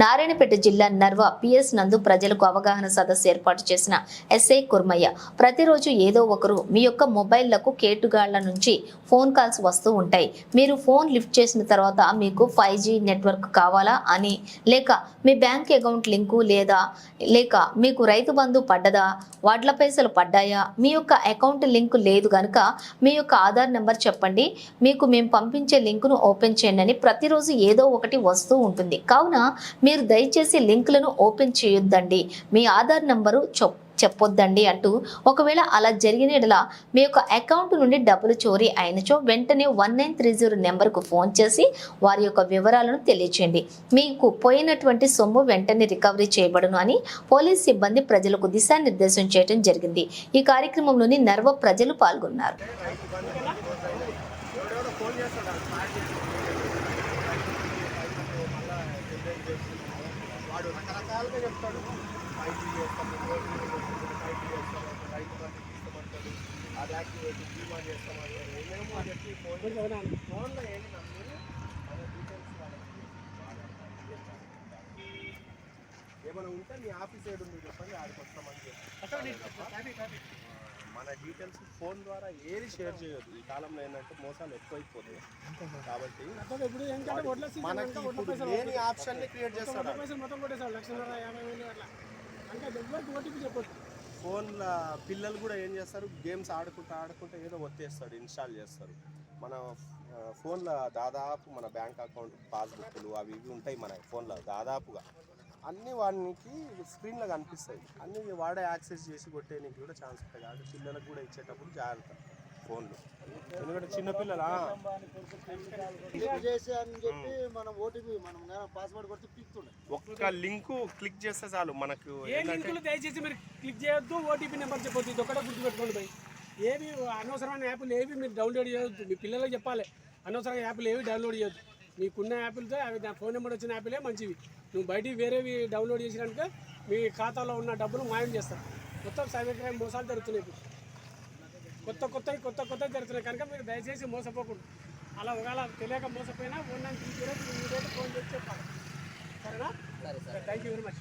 నారాయణపేట జిల్లా నర్వ పిఎస్ నందు ప్రజలకు అవగాహన సదస్సు ఏర్పాటు చేసిన ఎస్ఐ కుర్మయ్య ప్రతిరోజు ఏదో ఒకరు మీ యొక్క మొబైల్లకు కేటుగాళ్ళ నుంచి ఫోన్ కాల్స్ వస్తూ ఉంటాయి. మీరు ఫోన్ లిఫ్ట్ చేసిన తర్వాత మీకు ఫైవ్ జీ నెట్వర్క్ కావాలా అని లేక మీ బ్యాంక్ అకౌంట్ లింకు లేదా లేక మీకు రైతు బంధు పడ్డదా వడ్ల పైసలు పడ్డాయా మీ యొక్క అకౌంట్ లింక్ లేదు కనుక మీ యొక్క ఆధార్ నెంబర్ చెప్పండి. మీకు మేము పంపించే లింకును ఓపెన్ చేయండి అని ప్రతిరోజు ఏదో ఒకటి వస్తూ ఉంటుంది. కావున మీరు దయచేసి లింకులను ఓపెన్ చేయొద్దండి. మీ ఆధార్ నంబరు చెప్ చెప్పొద్దండి అంటూ ఒకవేళ అలా జరిగిన మీ యొక్క అకౌంట్ నుండి డబ్బులు చోరీ అయినచో వెంటనే వన్ నైన్ త్రీ జీరో నెంబర్కు ఫోన్ చేసి వారి యొక్క వివరాలను తెలియచేయండి. మీకు పోయినటువంటి సొమ్ము వెంటనే రికవరీ చేయబడును అని పోలీస్ సిబ్బంది ప్రజలకు దిశానిర్దేశం చేయడం జరిగింది. ఈ కార్యక్రమంలోని నర్వ ప్రజలు పాల్గొన్నారు. వాడు రకరకాలుగా చెప్తాడు. ఐటీ చేస్తాము ఓటీ చేస్తాము ఐటీ చేస్తాము రైతు బంధు ఇస్తామంటాడు అది యాక్టివేట్ బీమా చేస్తామంటాడు ఏమేమో చెప్పి ఫోన్ ఫోన్లో ఏంటి నమ్మి? మన డీటెయిల్స్ వాళ్ళకి. ఏమైనా ఉంటే మీ ఆఫీస్ ఏడు ఉంది చెప్పండి ఆడికి వస్తామని చెప్పి. మన డీటెయిల్స్ ఫోన్ ద్వారా ఏది షేర్ చేయొద్దు. ఈ కాలంలో ఏంటంటే మోసాలు ఎక్కువైపోతాయి. కాబట్టి మనకి ఇప్పుడు లేని ఆప్షన్ క్రియేట్ చేస్తాడు. ఫోన్ల పిల్లలు కూడా ఏం చేస్తారు? గేమ్స్ ఆడుకుంటూ ఆడుకుంటూ ఏదో ఒత్తేస్తాడు ఇన్స్టాల్ చేస్తారు. మన ఫోన్ల దాదాపు మన బ్యాంక్ అకౌంట్ పాస్బుక్లు అవి ఇవి ఉంటాయి మన ఫోన్లో దాదాపుగా. అన్ని వాడికి స్క్రీన్లో కనిపిస్తాయి. అన్ని వాడే యాక్సెస్ చేసి కొట్టేనికి కూడా ఛాన్స్ ఉంటాయి. కాబట్టి పిల్లలకు కూడా ఇచ్చేటప్పుడు జాగ్రత్త. ఫోన్లు. ఎందుకంటే చిన్నపిల్లలా చేసి అని చెప్పి మనం ఓటీపీ మనం పాస్వర్డ్ కొడితే పీక్తుండే. ఒక్క లింకు క్లిక్ చేస్తే చాలు మనకు దయచేసి మీరు క్లిక్ చేయొద్దు ఓటీపీ నెంబర్ చెప్పొద్దు. ఇది ఒకటే గుర్తుపెట్టుకోండి భయ్. ఏవి అనవసరమైన యాప్లు ఏవి మీరు డౌన్లోడ్ చేయొద్దు. మీ పిల్లలకు చెప్పాలి అనవసరమైన యాప్లు ఏవి డౌన్లోడ్ చేయొద్దు. మీకున్న యాప్లతో అవి నా ఫోన్ నెంబర్ వచ్చిన యాప్లే మంచివి. నువ్వు బయటికి వేరేవి డౌన్లోడ్ చేసినాక మీ ఖాతాలో ఉన్న డబ్బులు మాయం చేస్తారు మొత్తం సైబర్ క్రైమ్ మోసాలు జరుగుతున్నాయి కొత్త కొత్త కొత్త కొత్త జరుగుతున్నాయి. కనుక మీరు దయచేసి మోసపోకూడదు. అలా ఒకవేళ తెలియక మోసపోయినా one nine three zero phone చేసి చెప్పాలి సరేనా? Thank you very much.